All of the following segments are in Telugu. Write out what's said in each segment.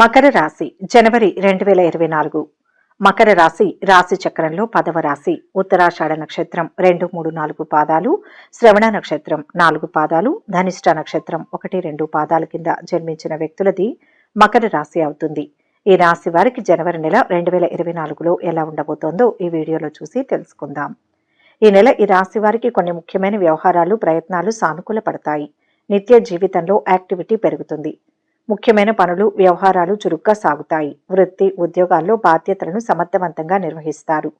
మకర రాశి జనవరి రెండు వేల ఇరవై నాలుగు. మకర రాశి రాశి చక్రంలో పదవ రాశి. ఉత్తరాషాఢ నక్షత్రం రెండు మూడు నాలుగు పాదాలు. శ్రవణ నక్షత్రం నాలుగు పాదాలు. ధనిష్ట నక్షత్రం ఒకటి రెండు పాదాల కింద జన్మించిన వ్యక్తులది మకర రాశి అవుతుంది. ఈ రాశి వారికి జనవరి నెల రెండు వేల ఇరవై నాలుగులో ఎలా ఉండబోతోందో ఈ వీడియోలో చూసి తెలుసుకుందాం. ఈ నెల ఈ రాశి వారికి కొన్ని ముఖ్యమైన వ్యవహారాలు ప్రయత్నాలు సానుకూల పడతాయి నిత్య జీవితంలో యాక్టివిటీ పెరుగుతుంది. ముఖ్యమైన పనులు వ్యవహారాలు చురుగ్గా సాగుతాయి. వృత్తి ఉద్యోగాల్లో బాధ్యతలను సమర్థవంతంగా నిర్వహిస్తారు.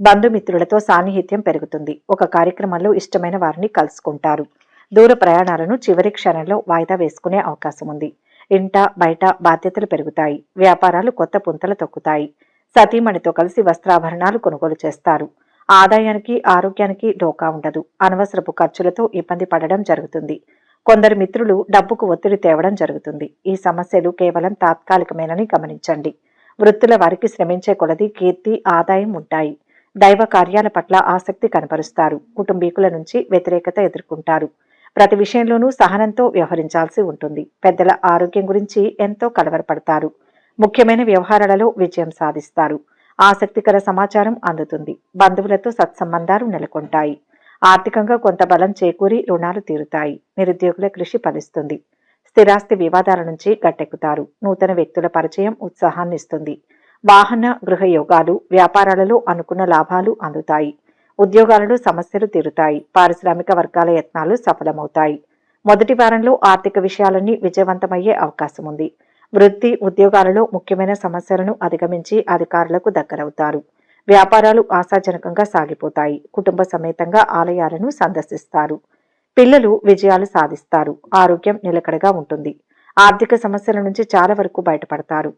బంధుమిత్రులతో సాన్నిహిత్యం పెరుగుతుంది. ఒక కార్యక్రమంలో ఇష్టమైన వారిని కలుసుకుంటారు. దూర ప్రయాణాలను చివరి క్షణంలో వాయిదా వేసుకునే అవకాశం ఉంది. ఇంట బయట బాధ్యతలు పెరుగుతాయి. వ్యాపారాలు కొత్త పుంతలు తొక్కుతాయి. సతీమణితో కలిసి వస్త్రాభరణాలు కొనుగోలు చేస్తారు. ఆదాయానికి ఆరోగ్యానికి డోకా ఉండదు. అనవసరపు ఖర్చులతో ఇబ్బంది పడడం జరుగుతుంది. కొందరు మిత్రులు డబ్బుకు ఒత్తిడి తేవడం జరుగుతుంది. ఈ సమస్యలు కేవలం తాత్కాలికమేనని గమనించండి. వృత్తుల వారికి శ్రమించే కొలది కీర్తి ఆదాయం ఉంటాయి. దైవ కార్యాల పట్ల ఆసక్తి కనపరుస్తారు. కుటుంబీకుల నుంచి వ్యతిరేకత ఎదుర్కొంటారు. ప్రతి విషయంలోనూ సహనంతో వ్యవహరించాల్సి ఉంటుంది. పెద్దల ఆరోగ్యం గురించి ఎంతో కలవరపడతారు. ముఖ్యమైన వ్యవహారాలలో విజయం సాధిస్తారు. ఆసక్తికర సమాచారం అందుతుంది. బంధువులతో సత్సంబంధాలు నెలకొంటాయి. ఆర్థికంగా కొంత బలం చేకూరి రుణాలు తీరుతాయి. నిరుద్యోగుల కృషి ఫలిస్తుంది. స్థిరాస్తి వివాదాల నుంచి గట్టెక్కుతారు. నూతన వ్యక్తుల పరిచయం ఉత్సాహాన్ని ఇస్తుంది వాహన గృహ యోగాలు వ్యాపారాలలో అనుకున్న లాభాలు అందుతాయి. ఉద్యోగాలలో సమస్యలు తీరుతాయి. పారిశ్రామిక వర్గాల యత్నాలు సఫలమవుతాయి. మొదటి వారంలో ఆర్థిక విషయాలన్నీ విజయవంతమయ్యే అవకాశం ఉంది వృత్తి ఉద్యోగాలలో ముఖ్యమైన సమస్యలను అధిగమించి అధికారులకు దగ్గరవుతారు. వ్యాపారాలు ఆశాజనకంగా సాగిపోతాయి. కుటుంబ సమేతంగా ఆలయాలను సందర్శిస్తారు. పిల్లలు విజయాలు సాధిస్తారు. ఆరోగ్యం నిలకడగా ఉంటుంది. ఆర్థిక సమస్యల నుంచి చాలా వరకు బయటపడతారు.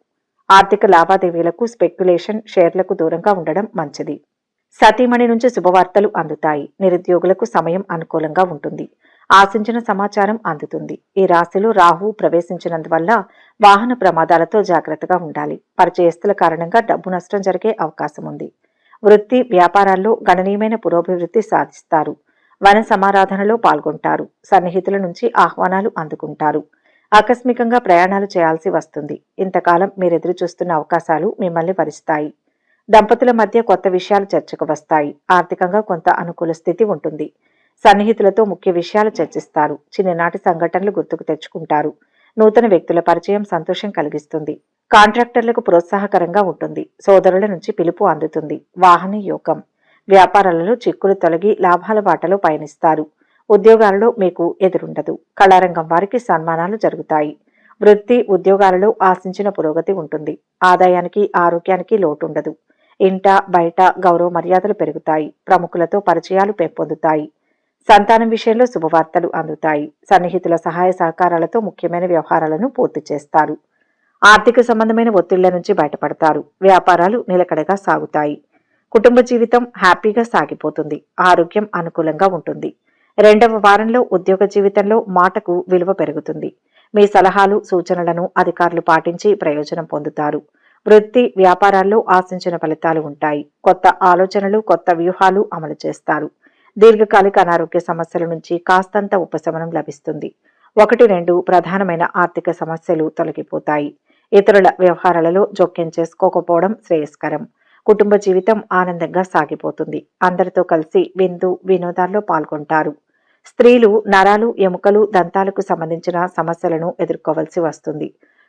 ఆర్థిక లావాదేవీలకు స్పెక్యులేషన్ షేర్లకు దూరంగా ఉండడం మంచిది. సతీమణి నుంచి శుభవార్తలు అందుతాయి. నిరుద్యోగులకు సమయం అనుకూలంగా ఉంటుంది. ఆశించిన సమాచారం అందుతుంది. ఈ రాశిలో రాహువు ప్రవేశించినందువల్ల వాహన ప్రమాదాలతో జాగ్రత్తగా ఉండాలి. పరిచయస్తుల కారణంగా డబ్బు నష్టం జరిగే అవకాశం ఉంది. వృత్తి వ్యాపారాల్లో గణనీయమైన పురోభివృద్ధి సాధిస్తారు. వన సమారాధనలో పాల్గొంటారు. సన్నిహితుల నుంచి ఆహ్వానాలు అందుకుంటారు. ఆకస్మికంగా ప్రయాణాలు చేయాల్సి వస్తుంది. ఇంతకాలం మీరు ఎదురు చూస్తున్న అవకాశాలు మిమ్మల్ని వరిస్తాయి. దంపతుల మధ్య కొత్త విషయాలు చర్చకు వస్తాయి. ఆర్థికంగా కొంత అనుకూల స్థితి ఉంటుంది. సన్నిహితులతో ముఖ్య విషయాలు చర్చిస్తారు. చిన్ననాటి సంఘటనలు గుర్తుకు తెచ్చుకుంటారు. నూతన వ్యక్తుల పరిచయం సంతోషం కలిగిస్తుంది. కాంట్రాక్టర్లకు ప్రోత్సాహకరంగా ఉంటుంది. సోదరుల నుంచి పిలుపు అందుతుంది. వాహన యోగం వ్యాపారాలలో చిక్కులు తొలగి లాభాల బాటలో పయనిస్తారు. ఉద్యోగాలలో మీకు ఎదురుండదు. కళారంగం వారికి సన్మానాలు జరుగుతాయి. వృత్తి ఉద్యోగాలలో ఆశించిన పురోగతి ఉంటుంది. ఆదాయానికి ఆరోగ్యానికి లోటుండదు. ఇంట బయట గౌరవ మర్యాదలు పెరుగుతాయి. ప్రముఖులతో పరిచయాలు పెంపొందుతాయి. సంతానం విషయంలో శుభవార్తలు అందుతాయి. సన్నిహితుల సహాయ సహకారాలతో ముఖ్యమైన వ్యవహారాలను పూర్తి చేస్తారు. ఆర్థిక సంబంధమైన ఒత్తిళ్ళ నుంచి బయటపడతారు. వ్యాపారాలు నిలకడగా సాగుతాయి. కుటుంబ జీవితం హ్యాపీగా సాగిపోతుంది. ఆరోగ్యం అనుకూలంగా ఉంటుంది. రెండవ వారంలో ఉద్యోగ జీవితంలో మాటకు విలువ పెరుగుతుంది. మీ సలహాలు సూచనలను అధికారులు పాటించి ప్రయోజనం పొందుతారు. వృత్తి వ్యాపారాల్లో ఆశించిన ఫలితాలు ఉంటాయి. కొత్త ఆలోచనలు కొత్త వ్యూహాలు అమలు చేస్తారు. దీర్ఘకాలిక అనారోగ్య సమస్యల నుంచి కాస్తంత ఉపశమనం లభిస్తుంది. ఒకటి రెండు ప్రధానమైన ఆర్థిక సమస్యలు తొలగిపోతాయి. ఇతరుల వ్యవహారాలలో జోక్యం చేసుకోకపోవడం శ్రేయస్కరం. కుటుంబ జీవితం ఆనందంగా సాగిపోతుంది. అందరితో కలిసి విందు వినోదాల్లో పాల్గొంటారు. స్త్రీలు నరాలు ఎముకలు దంతాలకు సంబంధించిన సమస్యలను ఎదుర్కోవలసి వస్తుంది.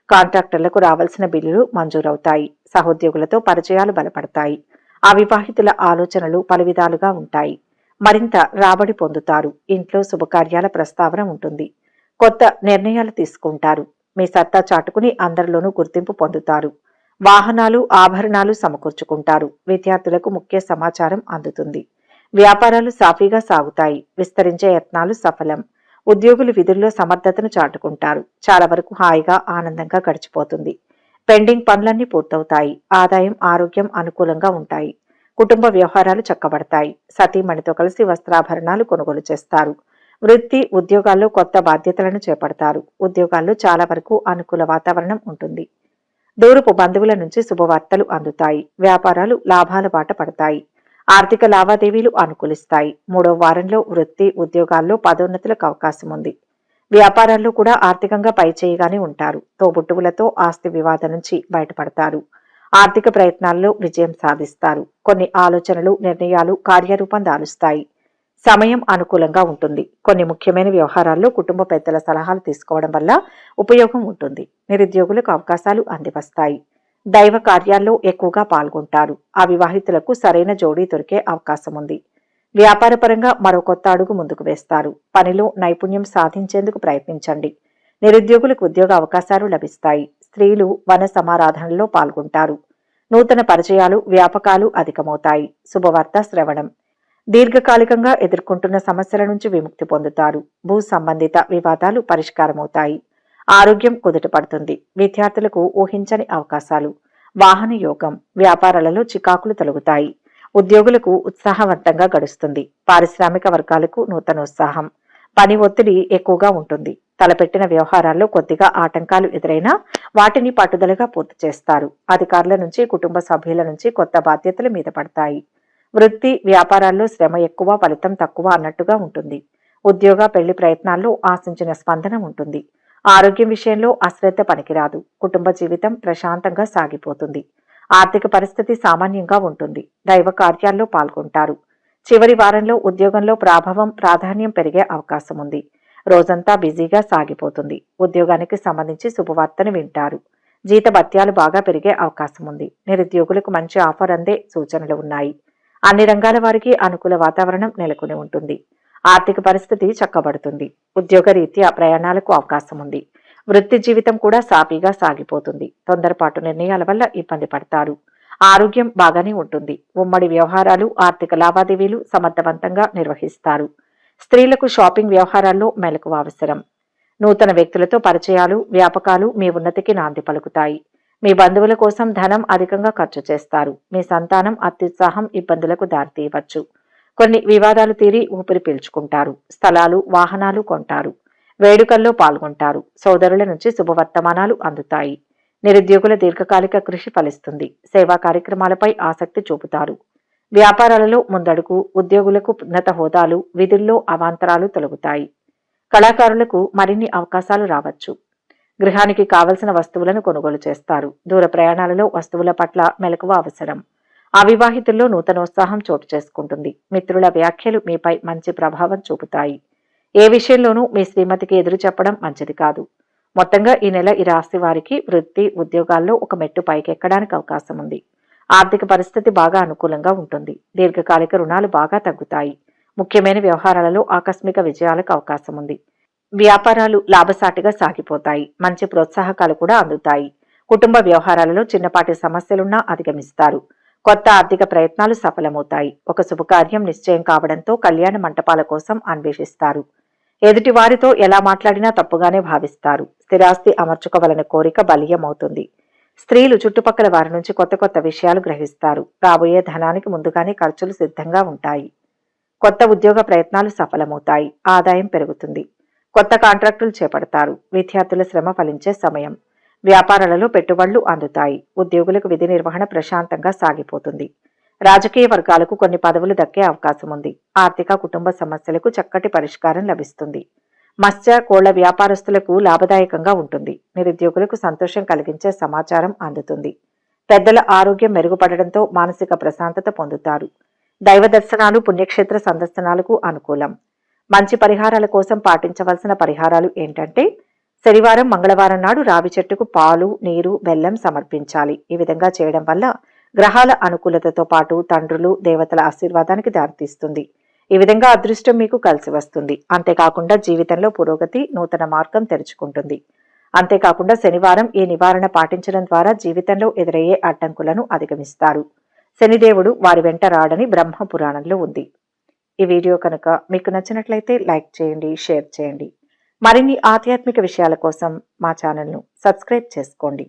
కాంట్రాక్టర్లకు రావాల్సిన బిల్లులు మంజూరవుతాయి. సహోద్యోగులతో పరిచయాలు బలపడతాయి. అవివాహితుల ఆలోచనలు పలు విధాలుగా ఉంటాయి. మరింత రాబడి పొందుతారు. ఇంట్లో శుభకార్యాల ప్రస్తావన ఉంటుంది. కొత్త నిర్ణయాలు తీసుకుంటారు. మీ సత్తా చాటుకుని అందరిలోనూ గుర్తింపు పొందుతారు. వాహనాలు ఆభరణాలు సమకూర్చుకుంటారు. విద్యార్థులకు ముఖ్య సమాచారం అందుతుంది. వ్యాపారాలు సాఫీగా సాగుతాయి. విస్తరించే యత్నాలు సఫలం. ఉద్యోగులు విధుల్లో సమర్థతను చాటుకుంటారు. చాలా వరకు హాయిగా ఆనందంగా గడిచిపోతుంది. పెండింగ్ పనులన్నీ పూర్తవుతాయి. ఆదాయం ఆరోగ్యం అనుకూలంగా ఉంటాయి. కుటుంబ వ్యవహారాలు చక్కబడతాయి. సతీమణితో కలిసి వస్త్రాభరణాలు కొనుగోలు చేస్తారు. వృత్తి ఉద్యోగాల్లో కొత్త బాధ్యతలను చేపడతారు. ఉద్యోగాల్లో చాలా వరకు అనుకూల వాతావరణం ఉంటుంది. దూరపు బంధువుల నుంచి శుభవార్తలు అందుతాయి. వ్యాపారాలు లాభాల బాట పడతాయి. ఆర్థిక లావాదేవీలు అనుకూలిస్తాయి. మూడో వారంలో వృత్తి ఉద్యోగాల్లో పదోన్నతులకు అవకాశం ఉంది. వ్యాపారాల్లో కూడా ఆర్థికంగా పైచేయగానే ఉంటారు. తోబుట్టువులతో ఆస్తి వివాదం నుంచి బయటపడతారు. ఆర్థిక ప్రయత్నాల్లో విజయం సాధిస్తారు. కొన్ని ఆలోచనలు నిర్ణయాలు కార్యరూపం దాలుస్తాయి. సమయం అనుకూలంగా ఉంటుంది. కొన్ని ముఖ్యమైన వ్యవహారాల్లో కుటుంబ పెద్దల సలహాలు తీసుకోవడం వల్ల ఉపయోగం ఉంటుంది. నిరుద్యోగులకు అవకాశాలు అందివస్తాయి. దైవ కార్యాల్లో ఎక్కువగా పాల్గొంటారు. అవివాహితులకు సరైన జోడీ దొరికే అవకాశం ఉంది. వ్యాపారపరంగా మరో కొత్త అడుగు ముందుకు వేస్తారు. పనిలో నైపుణ్యం సాధించేందుకు ప్రయత్నించండి. నిరుద్యోగులకు ఉద్యోగ అవకాశాలు లభిస్తాయి. స్త్రీలు వన సమారాధనలో పాల్గొంటారు. నూతన పరిచయాలు వ్యాపకాలు అధికమవుతాయి. శుభవార్త శ్రవణం. దీర్ఘకాలికంగా ఎదుర్కొంటున్న సమస్యల నుంచి విముక్తి పొందుతారు. భూ సంబంధిత వివాదాలు పరిష్కారమవుతాయి. ఆరోగ్యం కుదుటపడుతుంది. విద్యార్థులకు ఊహించని అవకాశాలు. వాహన యోగం. వ్యాపారాలలో చికాకులు తొలగుతాయి. ఉద్యోగులకు ఉత్సాహవంతంగా గడుస్తుంది. పారిశ్రామిక వర్గాలకు నూతన ఉత్సాహం పని ఒత్తిడి ఎక్కువగా ఉంటుంది. తలపెట్టిన వ్యవహారాల్లో కొద్దిగా ఆటంకాలు ఎదురైనా వాటిని పట్టుదలగా పూర్తి చేస్తారు. అధికారుల నుంచి కుటుంబ సభ్యుల నుంచి కొత్త బాధ్యతలు మీద పడతాయి. వృత్తి వ్యాపారాల్లో శ్రమ ఎక్కువ ఫలితం తక్కువ అన్నట్టుగా ఉంటుంది. ఉద్యోగ పెళ్ళి ప్రయత్నాల్లో ఆశించిన స్పందన ఉంటుంది. ఆరోగ్యం విషయంలో అశ్రద్ధ పనికిరాదు. కుటుంబ జీవితం ప్రశాంతంగా సాగిపోతుంది. ఆర్థిక పరిస్థితి సామాన్యంగా ఉంటుంది. దైవ కార్యాల్లో పాల్గొంటారు. చివరి వారంలో ఉద్యోగంలో ప్రాభవం ప్రాధాన్యం పెరిగే అవకాశం ఉంది రోజంతా బిజీగా సాగిపోతుంది. ఉద్యోగానికి సంబంధించి శుభవార్తను వింటారు. జీతభత్యాలు బాగా పెరిగే అవకాశం ఉంది. నిరుద్యోగులకు మంచి ఆఫర్ అందే సూచనలు ఉన్నాయి. అన్ని రంగాల వారికి అనుకూల వాతావరణం నెలకొని ఉంటుంది. ఆర్థిక పరిస్థితి చక్కబడుతుంది. ఉద్యోగ రీత్యా ప్రయాణాలకు అవకాశం ఉంది. వృత్తి జీవితం కూడా సాఫీగా సాగిపోతుంది. తొందరపాటు నిర్ణయాల వల్ల ఇబ్బంది పడతారు. ఆరోగ్యం బాగానే ఉంటుంది. ఉమ్మడి వ్యవహారాలు ఆర్థిక లావాదేవీలు సమర్థవంతంగా నిర్వహిస్తారు. స్త్రీలకు షాపింగ్ వ్యవహారాల్లో మెలకువ అవసరం నూతన వ్యక్తులతో పరిచయాలు వ్యాపకాలు మీ ఉన్నతికి నాంది పలుకుతాయి. మీ బంధువుల కోసం ధనం అధికంగా ఖర్చు చేస్తారు. మీ సంతానం అత్యుత్సాహం ఇబ్బందులకు దారితీయవచ్చు. కొన్ని వివాదాలు తీరి ఊపిరి పీల్చుకుంటారు. స్థలాలు వాహనాలు కొంటారు. వేడుకల్లో పాల్గొంటారు. సోదరుల నుంచి శుభవర్తమానాలు అందుతాయి. నిరుద్యోగుల దీర్ఘకాలిక కృషి ఫలిస్తుంది. సేవా కార్యక్రమాలపై ఆసక్తి చూపుతారు. వ్యాపారాలలో ముందడుగు ఉద్యోగులకు ఉన్నత హోదాలు విధుల్లో అవాంతరాలు తొలగుతాయి. కళాకారులకు మరిన్ని అవకాశాలు రావచ్చు. గృహానికి కావలసిన వస్తువులను కొనుగోలు చేస్తారు. దూర ప్రయాణాలలో వస్తువుల పట్ల మెలకువ అవసరం. అవివాహితుల్లో నూతనోత్సాహం చోటు చేసుకుంటుంది. మిత్రుల వ్యాఖ్యలు మీపై మంచి ప్రభావం చూపుతాయి. ఏ విషయంలోనూ మీ శ్రీమతికి ఎదురు చెప్పడం మంచిది కాదు. మొత్తంగా ఈ నెల ఈ రాశి వారికి వృత్తి ఉద్యోగాల్లో ఒక మెట్టు పైకెక్కడానికి అవకాశం ఉంది. ఆర్థిక పరిస్థితి బాగా అనుకూలంగా ఉంటుంది. దీర్ఘకాలిక రుణాలు బాగా తగ్గుతాయి. ముఖ్యమైన వ్యవహారాలలో ఆకస్మిక విజయాలకు అవకాశం ఉంది. వ్యాపారాలు లాభసాటిగా సాగిపోతాయి. మంచి ప్రోత్సాహకాలు కూడా అందుతాయి. కుటుంబ వ్యవహారాలలో చిన్నపాటి సమస్యలున్నా అధిగమిస్తారు. కొత్త ఆర్థిక ప్రయత్నాలు సఫలమవుతాయి. ఒక శుభకార్యం నిశ్చయం కావడంతో కళ్యాణ మంటపాల కోసం అన్వేషిస్తారు. ఎదుటి వారితో ఎలా మాట్లాడినా తప్పుగానే భావిస్తారు. స్థిరాస్తి అమర్చుకోవాలనే కోరిక బలీయమవుతుంది. స్త్రీలు చుట్టుపక్కల వారి నుంచి కొత్త కొత్త విషయాలు గ్రహిస్తారు. రాబోయే ధనానికి ముందుగానే ఖర్చులు సిద్ధంగా ఉంటాయి. కొత్త ఉద్యోగ ప్రయత్నాలు సఫలమవుతాయి. ఆదాయం పెరుగుతుంది. కొత్త కాంట్రాక్టులు చేపడతారు. విద్యార్థుల శ్రమ ఫలించే సమయం. వ్యాపారాలలో పెట్టుబడులు అందుతాయి. ఉద్యోగులకు విధి నిర్వహణ ప్రశాంతంగా సాగిపోతుంది. రాజకీయ వర్గాలకు కొన్ని పదవులు దక్కే అవకాశం ఉంది ఆర్థిక కుటుంబ సమస్యలకు చక్కటి పరిష్కారం లభిస్తుంది. మత్స్య కోళ్ళ వ్యాపారస్తులకు లాభదాయకంగా ఉంటుంది. నిరుద్యోగులకు సంతోషం కలిగించే సమాచారం అందుతుంది. పెద్దల ఆరోగ్యం మెరుగుపడడంతో మానసిక ప్రశాంతత పొందుతారు. దైవ దర్శనాలు పుణ్యక్షేత్ర సందర్శనాలకు అనుకూలం. మంచి పరిహారాల కోసం పాటించవలసిన పరిహారాలు ఏంటంటే శనివారం మంగళవారం నాడు రావి చెట్టుకు పాలు నీరు బెల్లం సమర్పించాలి. ఈ విధంగా చేయడం వల్ల గ్రహాల అనుకూలతతో పాటు తండ్రులు దేవతల ఆశీర్వాదానికి దారితీస్తుంది. ఈ విధంగా అదృష్టం మీకు కలిసి వస్తుంది. అంతేకాకుండా జీవితంలో పురోగతి నూతన మార్గం తెరుచుకుంటుంది. అంతేకాకుండా శనివారం ఈ నివారణ పాటించడం ద్వారా జీవితంలో ఎదురయ్యే అడ్డంకులను అధిగమిస్తారు. శనిదేవుడు వారి వెంట రాడని బ్రహ్మ పురాణంలో ఉంది. ఈ వీడియో కనుక మీకు నచ్చినట్లయితే లైక్ చేయండి షేర్ చేయండి. మరిన్ని ఆధ్యాత్మిక విషయాల కోసం మా ఛానల్ను సబ్స్క్రైబ్ చేసుకోండి.